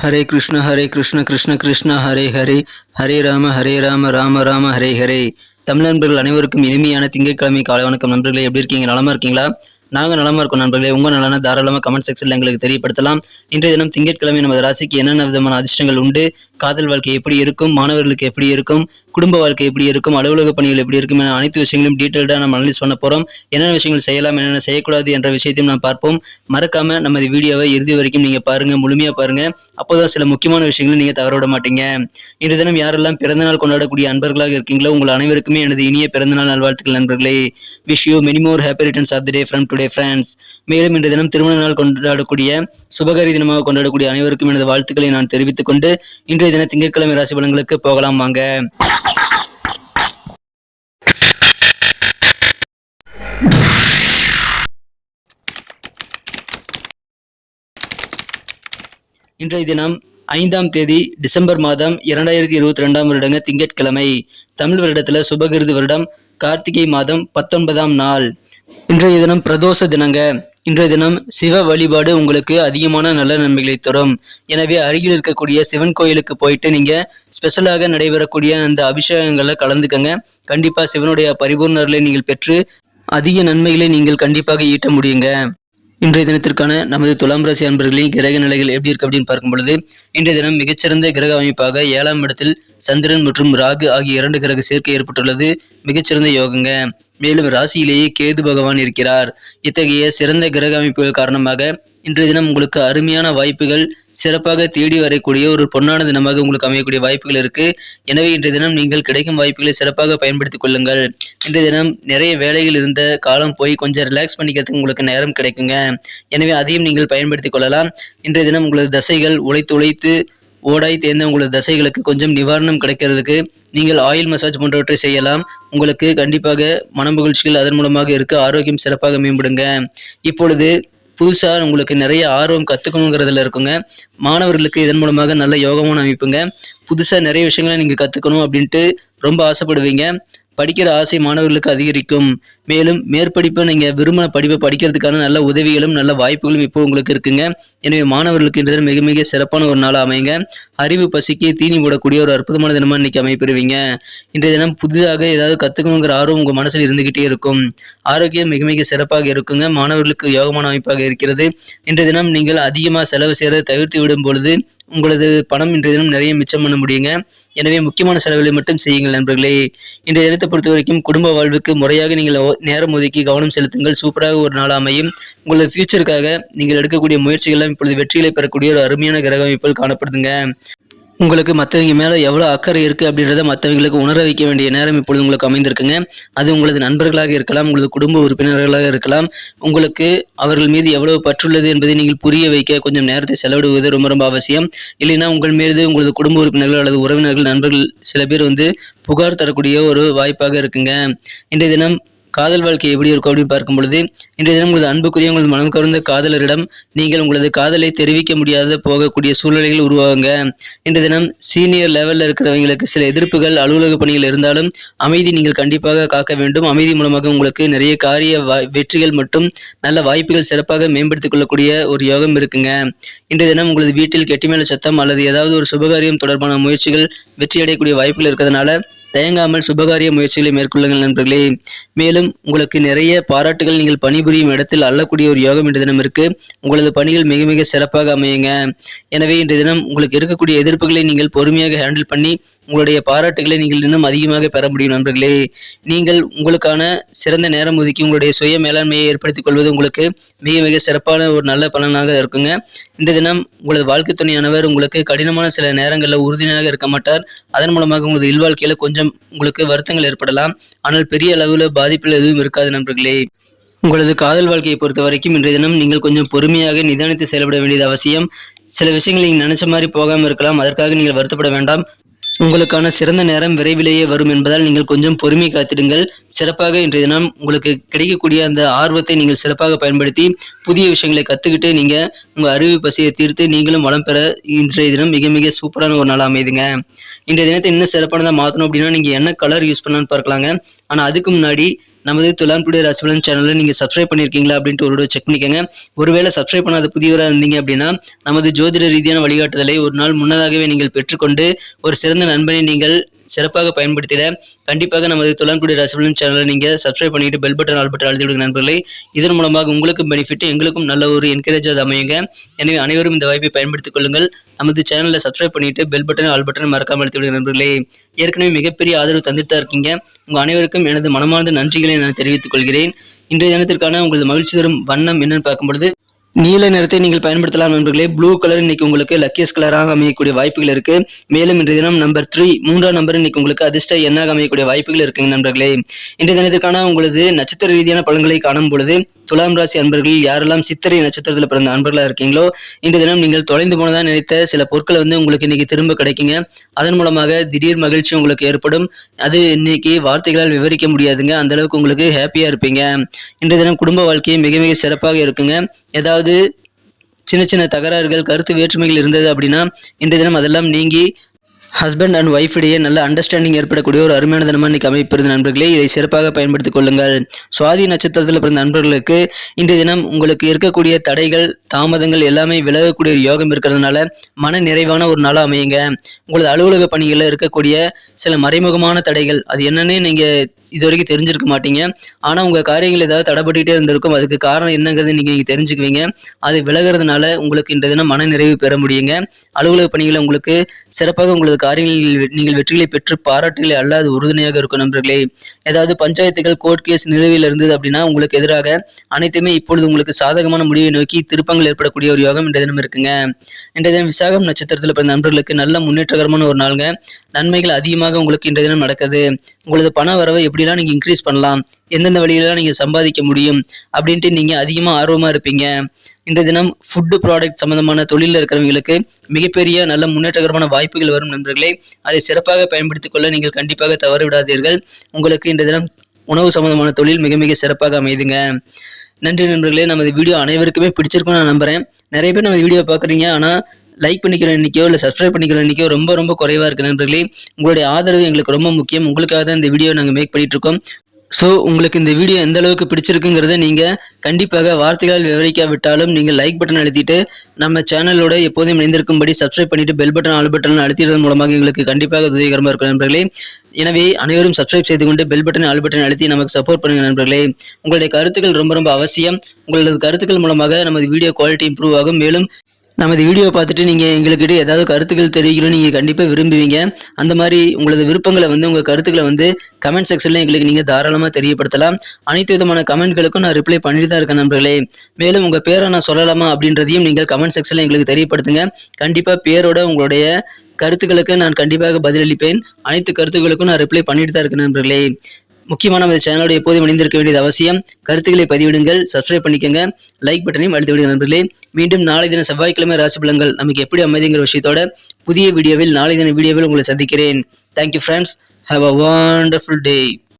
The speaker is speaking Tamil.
ஹரே கிருஷ்ண ஹரே கிருஷ்ண கிருஷ்ண கிருஷ்ண ஹரே ஹரே. ஹரே ராம ஹரே ராம ராம ராம ஹரே ஹரே. தமிழ் நண்பர்கள் அனைவருக்கும் இனிமையான திங்கட்கிழமை காலை வணக்கம் நண்பர்களே. எப்படி இருக்கீங்க? நலமா இருக்கீங்களா? நாங்கள் நலமா இருக்கோம் நண்பர்களே. உங்க நலன தாராளமாக கமெண்ட் செக்ஷனில் எங்களுக்கு தெரியப்படுத்தலாம். இன்றைய தினம் திங்கட்கிழமை நமது ராசிக்கு என்னென்ன விதமான அதிர்ஷ்டங்கள் உண்டு? காதல் வாழ்க்கை எப்படி இருக்கும் மாணவர்களுக்கு எப்படி இருக்கும் குடும்ப வாழ்க்கை எப்படி இருக்கும் அலுவலக பணிகள் எப்படி இருக்கும் என அனைத்து விஷயங்களும் டீட்டெயில்டாக நம்ம அனலைஸ் பண்ண போகிறோம் என்னென்ன விஷயங்கள் செய்யலாம் என்னென்ன செய்யக்கூடாது என்ற விஷயத்தையும் நாம் பார்ப்போம். மறக்காம நமது வீடியோவை இறுதி வரைக்கும் நீங்க பாருங்க முழுமையா பாருங்க. அப்போதான் சில முக்கியமான விஷயங்களை நீங்க தவற விட மாட்டீங்க. இன்று தினம் யாரெல்லாம் பிறந்தநாள் கொண்டாடக்கூடிய அன்பர்களாக இருக்கீங்களோ உங்கள் அனைவருக்குமே எனது இனிய பிறந்தநாள் நல்வாழ்த்துக்கள் நண்பர்களே. Wish you many more happy returns of the day from today friends மேலும் இன்று தினம் திருமண நாள் கொண்டாடக்கூடிய சுபகரி தினமாக கொண்டாடக்கூடிய அனைவருக்கும் எனது வாழ்த்துக்களை நான் தெரிவித்துக் கொண்டு இன்றைய தின திங்கட்கிழமை ராசி பலன்களுக்கு போகலாம் வாங்க. இன்றைய தினம் ஐந்தாம் தேதி டிசம்பர் மாதம் இரண்டாயிரத்தி இருபத்தி ரெண்டாம் வருடங்க திங்கட்கிழமை. தமிழ் வருடத்துல சுபகிருது வருடம் கார்த்திகை மாதம் பத்தொன்பதாம் நாள். இன்றைய தினம் பிரதோஷ தினங்க. இன்றைய தினம் சிவ வழிபாடு உங்களுக்கு அதிகமான நல்ல நன்மைகளை தரும். எனவே அருகில் இருக்கக்கூடிய சிவன் கோயிலுக்கு போயிட்டு நீங்க ஸ்பெஷலாக நடைபெறக்கூடிய அந்த அபிஷேகங்களை கலந்துக்கங்க. கண்டிப்பா சிவனுடைய பரிபூர்ணர்களை நீங்கள் பெற்று அதிக நன்மைகளை நீங்கள் கண்டிப்பாக ஈட்ட முடியுங்க. இன்றைய தினத்திற்கான நமது துலாம் ராசி அன்பர்களின் கிரக நிலைகள் எப்படி இருக்கு அப்படின்னு பார்க்கும் பொழுது இன்றைய தினம் மிகச்சிறந்த கிரக அமைப்பாக ஏழாம் இடத்தில் சந்திரன் மற்றும் ராகு ஆகிய இரண்டு கிரக சேர்க்கை ஏற்பட்டுள்ளது. மிகச்சிறந்த யோகங்க. மேலும் ராசியிலேயே கேது பகவான் இருக்கிறார். இத்தகைய சிறந்த கிரக அமைப்புகள் காரணமாக இன்றைய தினம் உங்களுக்கு அருமையான வாய்ப்புகள். சிறப்பாக தேடி வரக்கூடிய ஒரு பொன்னான தினமாக உங்களுக்கு அமையக்கூடிய வாய்ப்புகள் இருக்கு. எனவே இன்றைய தினம் நீங்கள் கிடைக்கும் வாய்ப்புகளை சிறப்பாக பயன்படுத்திக் கொள்ளுங்கள். இன்றைய தினம் நிறைய வேலைகள் இருந்த காலம் போய் கொஞ்சம் ரிலாக்ஸ் பண்ணிக்கிறதுக்கு உங்களுக்கு நேரம் கிடைக்குங்க. எனவே அதையும் நீங்கள் பயன்படுத்திக் கொள்ளலாம். இன்றைய தினம் உங்களது தசைகள் உழைத்து உழைத்து ஓடாய் தேர்ந்த உங்களது தசைகளுக்கு கொஞ்சம் நிவாரணம் கிடைக்கிறதுக்கு நீங்கள் ஆயில் மசாஜ் போன்றவற்றை செய்யலாம். உங்களுக்கு கண்டிப்பாக மனமகிழ்ச்சிகள் அதன் மூலமாக இருக்க. ஆரோக்கியம் சிறப்பாக மேம்படுங்க. இப்பொழுது புதுசாக உங்களுக்கு நிறைய ஆர்வம் கற்றுக்கணுங்கிறதுல இருக்குங்க. மாணவர்களுக்கு இதன் மூலமாக நல்ல யோகமான அமைப்புங்க. புதுசாக நிறைய விஷயங்களை நீங்கள் கற்றுக்கணும் அப்படின்ட்டு ரொம்ப ஆசைப்படுவீங்க. படிக்கிற ஆசை மாணவர்களுக்கு அதிகரிக்கும். மேலும் மேற்படிப்பை நீங்கள் விரும்பின படிப்பை படிக்கிறதுக்கான நல்ல உதவிகளும் நல்ல வாய்ப்புகளும் இப்போ உங்களுக்கு இருக்குங்க. எனவே மாணவர்களுக்கு இன்றைய தினம் மிக மிக சிறப்பான ஒரு நாள் அமைங்க அறிவு பசிக்கு தீனி போடக்கூடிய ஒரு அற்புதமான தினமாக இன்னைக்கு அமைப்பெறுவீங்க இன்றைய தினம் புதிதாக ஏதாவது கற்றுக்கணுங்கிற ஆர்வம் உங்கள் மனசில் இருந்துகிட்டே இருக்கும். ஆரோக்கியம் மிக மிக சிறப்பாக இருக்குங்க. மாணவர்களுக்கு யோகமான அமைப்பாக இருக்கிறது. இன்றைய தினம் நீங்கள் அதிகமாக செலவு செய்கிறதை தவிர்த்து விடும் பொழுது உங்களது பணம் இன்றைய தினம் நிறைய மிச்சம் பண்ண முடியுங்க. எனவே முக்கியமான செலவுகளை மட்டும் செய்யுங்கள் நண்பர்களே. இன்றைய தினத்தை பொறுத்த வரைக்கும் குடும்ப வாழ்வுக்கு முறையாக நீங்கள் நேரம் ஒதுக்கி கவனம் செலுத்துங்கள். சூப்பராக ஒரு நாள் அமையும். உங்களது ஃபியூச்சருக்காக நீங்கள் எடுக்கக்கூடிய முயற்சிகள் இப்பொழுது வெற்றிகளை பெறக்கூடிய ஒரு அருமையான கிரக அமைப்புகள் காணப்படுதுங்க. உங்களுக்கு மற்றவங்க மேலே எவ்வளோ அக்கறை இருக்குது அப்படின்றத மற்றவங்களுக்கு உணர வைக்க வேண்டிய நேரம் இப்பொழுது உங்களுக்கு அமைந்திருக்குங்க. அது உங்களது நண்பர்களாக இருக்கலாம் உங்களது குடும்ப உறுப்பினர்களாக இருக்கலாம். உங்களுக்கு அவர்கள் மீது எவ்வளவு பற்றுள்ளது என்பதை நீங்கள் புரிய வைக்க கொஞ்சம் நேரத்தை செலவிடுவது ரொம்ப ரொம்ப அவசியம். இல்லைன்னா உங்கள் மீது உங்களது குடும்ப உறுப்பினர்கள் அல்லது உறவினர்கள் நண்பர்கள் சில பேர் வந்து புகார் தரக்கூடிய ஒரு வாய்ப்பாக இருக்குங்க. இன்றைய தினம் காதல் வாழ்க்கை எப்படி இருக்கும் அப்படின்னு பார்க்கும் பொழுது இன்றைய தினம் உங்களது அன்புக்குரிய உங்களது மனம் கவர்ந்த காதலரிடம் நீங்கள் உங்களது காதலை தெரிவிக்க முடியாத போகக்கூடிய சூழ்நிலைகள் உருவாகுங்க. இன்றைய தினம் சீனியர் லெவலில் இருக்கிறவங்களுக்கு சில எதிர்ப்புகள் அலுவலக பணிகள் இருந்தாலும் அமைதி நீங்கள் கண்டிப்பாக காக்க வேண்டும். அமைதி மூலமாக உங்களுக்கு நிறைய காரிய வெற்றிகள் மற்றும் நல்ல வாய்ப்புகள் சிறப்பாக மேம்படுத்திக் கொள்ளக்கூடிய ஒரு யோகம் இருக்குங்க. இன்றைய தினம் உங்களது வீட்டில் கெட்டிமேல சத்தம் அல்லது ஏதாவது ஒரு சுபகாரியம் தொடர்பான முயற்சிகள் வெற்றி அடையக்கூடிய வாய்ப்புகள் இருக்கிறதுனால தயங்காமல் சுபகாரிய முயற்சிகளை மேற்கொள்ளுங்கள் நண்பர்களே. மேலும் உங்களுக்கு நிறைய பாராட்டுகள் நீங்கள் பணிபுரியும் இடத்தில் அள்ளக்கூடிய ஒரு யோகம் இன்று தினம் இருக்கு. உங்களது பணிகள் மிக மிக சிறப்பாக அமையுங்க. எனவே இன்று தினம் உங்களுக்கு இருக்கக்கூடிய எதிர்ப்புகளை நீங்கள் பொறுமையாக ஹேண்டில் பண்ணி உங்களுடைய பாராட்டுகளை நீங்கள் இன்னும் அதிகமாக பெற முடியும் நண்பர்களே. நீங்கள் உங்களுக்கான சிறந்த நேரம் ஒதுக்கி உங்களுடைய சுய மேலாண்மையை ஏற்படுத்திக் கொள்வது உங்களுக்கு மிக மிக சிறப்பான ஒரு நல்ல பலனாக இருக்குங்க. இன்றைய தினம் உங்களது வாழ்க்கை துணையானவர் உங்களுக்கு கடினமான சில நேரங்களில் உறுதியாக இருக்க மாட்டார். அதன் மூலமாக உங்களது இல்வாழ்க்கையில் கொஞ்சம் உங்களுக்கு வருத்தங்கள் ஏற்படலாம். ஆனால் பெரிய அளவில் பாதிப்புகள் எதுவும் இருக்காது நண்பர்களே. உங்களது காதல் வாழ்க்கையை பொறுத்த வரைக்கும் இன்றைய தினம் நீங்கள் கொஞ்சம் பொறுமையாக நிதானித்து செயல்பட வேண்டியது அவசியம். சில விஷயங்கள் நீங்கள் நினைச்ச மாதிரி போகாமல் இருக்கலாம். அதற்காக நீங்கள் வருத்தப்பட வேண்டாம். உங்களுக்கான சிறந்த நேரம் விரைவிலேயே வரும் என்பதால் நீங்கள் கொஞ்சம் பொறுமை காத்திடுங்கள் சிறப்பாக இன்றைய தினம் உங்களுக்கு கிடைக்கக்கூடிய அந்த ஆர்வத்தை நீங்கள் சிறப்பாக பயன்படுத்தி புதிய விஷயங்களை கற்றுக்கிட்டு நீங்கள் உங்கள் அறிவு பசியை தீர்த்து நீங்களும் வளம் பெற இன்றைய தினம் மிக மிக சூப்பரான ஒரு நாள் அமைதுங்க. இன்றைய தினத்தை இன்னும் சிறப்பானதாக மாற்றணும் அப்படின்னா நீங்கள் என்ன கலர் யூஸ் பண்ணான்னு பார்க்கலாங்க. ஆனால் அதுக்கு முன்னாடி நமது துலான்புடி ராசிபலன் சேனலை நீங்கள் சப்ஸ்கிரைப் பண்ணியிருக்கீங்களா அப்படின்ட்டு ஒரு செக் பண்ணிக்கோங்க. ஒருவேளை சப்ஸ்கிரைப் பண்ணாத புதியவராக இருந்தீங்க அப்படின்னா நமது ஜோதிட ரீதியான வழிகாட்டுதலை ஒரு நாள் முன்னதாகவே நீங்கள் பெற்றுக்கொண்டு ஒரு சிறந்த நண்பனை நீங்கள் சிறப்பாக பயன்படுத்திட கண்டிப்பாக நமது துலான்புடி ரசபலன் சேனலை நீங்கள் சப்ஸ்கிரைப் பண்ணிட்டு பெல் பட்டன் ஆல் பட்டன் அழுத்தி விடுங்க நண்பர்களே. இதன் மூலமாக உங்களுக்கும் பெனிஃபிட் எங்களுக்கும் நல்ல ஒரு என்கரேஜ் அது அமையுங்க. எனவே அனைவரும் இந்த வாய்ப்பை பயன்படுத்திக் கொள்ளுங்கள். நமது சேனலை சப்ஸ்கிரைப் பண்ணிட்டு பெல் பட்டன் ஆல் பட்டன் மறக்காமல் அழுத்தி விடுங்க நண்பர்களே. ஏற்கனவே மிகப்பெரிய ஆதரவு தந்துட்டு தான் இருக்கீங்க. உங்கள் அனைவருக்கும் எனது மனமார்ந்த நன்றிகளை நான் தெரிவித்துக் கொள்கிறேன். இன்றைய தினத்திற்கான உங்களது மகிழ்ச்சி தரும் வண்ணம் என்னன்னு பார்க்கும் பொழுது நீல நிறத்தை நீங்கள் பயன்படுத்தலாம் நண்பர்களே. ப்ளூ கலர் இன்னைக்கு உங்களுக்கு லக்கியஸ்ட் கலராக அமையக்கூடிய வாய்ப்புகள் இருக்கு. மேலும் இன்றைய தினம் நம்பர் த்ரீ மூன்றாம் நம்பர் இன்னைக்கு உங்களுக்கு அதிர்ஷ்ட எண்ணாக அமையக்கூடிய வாய்ப்புகள் இருக்குங்க நண்பர்களே. இன்றைய தினத்துக்கான உங்களது நட்சத்திர ரீதியான பலன்களை காணும் பொழுது துலாம் ராசி அன்பர்கள் யாரெல்லாம் சித்திரை நட்சத்திரத்தில் பிறந்த அன்பர்களாக இருக்கீங்களோ இந்த தினம் நீங்கள் தொலைந்து போனதா நினைத்த சில பொருட்கள் வந்து உங்களுக்கு இன்னைக்கு திரும்ப கிடைக்குங்க. அதன் மூலமாக திடீர் மகிழ்ச்சி உங்களுக்கு ஏற்படும். அது இன்னைக்கு வார்த்தைகளால் விவரிக்க முடியாதுங்க. அந்த அளவுக்கு உங்களுக்கு ஹாப்பியா இருப்பீங்க. இன்றைய தினம் குடும்ப வாழ்க்கை மிக மிக சிறப்பாக இருக்குங்க. ஏதாவது சின்ன சின்ன தகராறுகள் கருத்து வேற்றுமைகள் இருந்தது அப்படின்னா இன்றைய தினம் அதெல்லாம் நீங்கி ஹஸ்பண்ட் அண்ட் ஒய்ஃப் இடையே நல்ல அண்டர்ஸ்டாண்டிங் ஏற்படக்கூடிய ஒரு அருமையான தினமாக இன்னைக்கு அமைப்பிருந்த நண்பர்களே. இதை சிறப்பாக பயன்படுத்திக் கொள்ளுங்கள். சுவாதி நட்சத்திரத்தில் பிறந்த நண்பர்களுக்கு இன்றைய தினம் உங்களுக்கு இருக்கக்கூடிய தடைகள் தாமதங்கள் எல்லாமே விலகக்கூடிய ஒரு யோகம் இருக்கிறதுனால மன நிறைவான ஒரு நாளாக அமையுங்க. உங்களது அலுவலக பணிகளில் இருக்கக்கூடிய சில மறைமுகமான தடைகள் அது என்னன்னு நீங்கள் இது வரைக்கும் தெரிஞ்சிருக்க மாட்டீங்க. ஆனால் உங்கள் காரியங்கள் ஏதாவது தடைப்பட்டுக்கிட்டே இருந்திருக்கும். அதுக்கு காரணம் என்னங்கிறது நீங்கள் நீங்கள் தெரிஞ்சுக்குவீங்க. அது விலகிறதுனால உங்களுக்கு இன்றைய தினம் மன நிறைவு பெற முடியுங்க. அலுவலக பணிகளை உங்களுக்கு சிறப்பாக உங்களது காரியங்களில் நீங்கள் வெற்றிகளை பெற்று பாராட்டுகளை அல்லாது உறுதுணையாக இருக்கும் நண்பர்களே. ஏதாவது பஞ்சாயத்துகள் கோர்ட் கேஸ் நிலுவையில் இருந்தது அப்படின்னா உங்களுக்கு எதிராக அனைத்துமே இப்பொழுது உங்களுக்கு சாதகமான முடிவை நோக்கி திருப்பங்கள் ஏற்படக்கூடிய ஒரு யோகம் இன்றைய தினம் இருக்குங்க. இன்றைய தினம் விசாகம் நட்சத்திரத்தில் பிறந்த நண்பர்களுக்கு நல்ல முன்னேற்றகரமான ஒரு நாளுங்க. நன்மைகள் அதிகமாக உங்களுக்கு இன்றைய தினம் நடக்குது. உங்களது பண வரவை எப்படி எப்படிலாம் நீங்கள் இன்க்ரீஸ் பண்ணலாம். எந்தெந்த வழியிலலாம் நீங்கள் சம்பாதிக்க முடியும் அப்படின்ட்டு நீங்கள் அதிகமாக ஆர்வமாக இருப்பீங்க. இந்த தினம் ஃபுட்டு ப்ராடக்ட் சம்மந்தமான தொழிலில் இருக்கிறவங்களுக்கு மிகப்பெரிய நல்ல முன்னேற்றகரமான வாய்ப்புகள் வரும் நண்பர்களே. அதை சிறப்பாக பயன்படுத்திக் கொள்ள நீங்கள் கண்டிப்பாக தவறு விடாதீர்கள். உங்களுக்கு இந்த தினம் உணவு சம்மந்தமான தொழில் மிக மிக சிறப்பாக அமைதுங்க. நன்றி நண்பர்களே. நமது வீடியோ அனைவருக்குமே பிடிச்சிருக்கும்னு நான் நம்புறேன். நிறைய பேர் நம்ம வீடியோ பார்க்குறீங்க. ஆனால் லைக் பண்ணிக்கிற எண்ணிக்கையோ இல்லை சப்ஸ்கிரைப் பண்ணிக்கிற எண்ணிக்கையோ ரொம்ப ரொம்ப குறைவாக இருக்குது நண்பர்களே. உங்களுடைய ஆதரவு எங்களுக்கு ரொம்ப முக்கியம். உங்களுக்காக தான் இந்த வீடியோ நாங்கள் மேக் பண்ணிட்டு இருக்கோம். ஸோ உங்களுக்கு இந்த வீடியோ எந்த அளவுக்கு பிடிச்சிருக்குங்கிறத நீங்கள் கண்டிப்பாக வார்த்தைகளால் விவரிக்காவிட்டாலும் நீங்கள் லைக் பட்டன் அழுத்திட்டு நம்ம சேனலோட எப்போதும் இணைந்திருக்கும்படி சப்ஸ்கிரைப் பண்ணிட்டு பெல் பட்டன் ஆல் பட்டன் அழுத்திடுறது மூலமாக எங்களுக்கு கண்டிப்பாக உதவிகரமாக இருக்கும் நண்பர்களே. எனவே அனைவரும் சப்ஸ்கிரைப் செய்து கொண்டு பெல் பட்டன் ஆல் பட்டன் அழுத்தி நமக்கு சப்போர்ட் பண்ணுங்க நண்பர்களே. உங்களுடைய கருத்துக்கள் ரொம்ப ரொம்ப அவசியம். உங்களது கருத்துக்கள் மூலமாக நமது வீடியோ குவாலிட்டி இம்ப்ரூவ் ஆகும். மேலும் நமது வீடியோ பார்த்துட்டு நீங்கள் எங்களுக்கிட்ட ஏதாவது கருத்துக்கள் தெரிவிக்கணும்னு நீங்கள் கண்டிப்பாக விரும்புவீங்க. அந்த மாதிரி உங்களது விருப்பங்களை வந்து உங்கள் கருத்துக்களை வந்து கமெண்ட் செக்ஷனில் எங்களுக்கு நீங்கள் தாராளமாக தெரியப்படுத்தலாம். அனைத்து விதமான கமெண்ட்களுக்கும் நான் ரிப்ளை பண்ணிட்டு தான் இருக்கேன் நண்பர்களே. மேலும் உங்கள் பேரை நான் சொல்லலாமா அப்படின்றதையும் நீங்கள் கமெண்ட் செக்ஷனில் எங்களுக்கு தெரியப்படுத்துங்க. கண்டிப்பாக பேரோட உங்களுடைய கருத்துக்களுக்கு நான் கண்டிப்பாக பதிலளிப்பேன். அனைத்து கருத்துக்களுக்கும் நான் ரிப்ளை பண்ணிட்டு தான் இருக்கேன் நண்பர்களே. முக்கியமான நமது சேனலோட எப்போதும் இணைந்திருக்க வேண்டியது அவசியம். கருத்துக்களை பதிவிடுங்கள் சப்ஸ்கிரைப் பண்ணிக்கோங்க லைக் பட்டனையும் அழுத்தி விடுங்க நண்பர்களே. மீண்டும் நாளை தின செவ்வாய்க்கிழமை ராசி பலன்கள் நமக்கு எப்படி அமைதிங்கிற விஷயத்தோட புதிய வீடியோவில் நாளை தின வீடியோவில் உங்களை சந்திக்கிறேன். Thank you friends have a wonderful day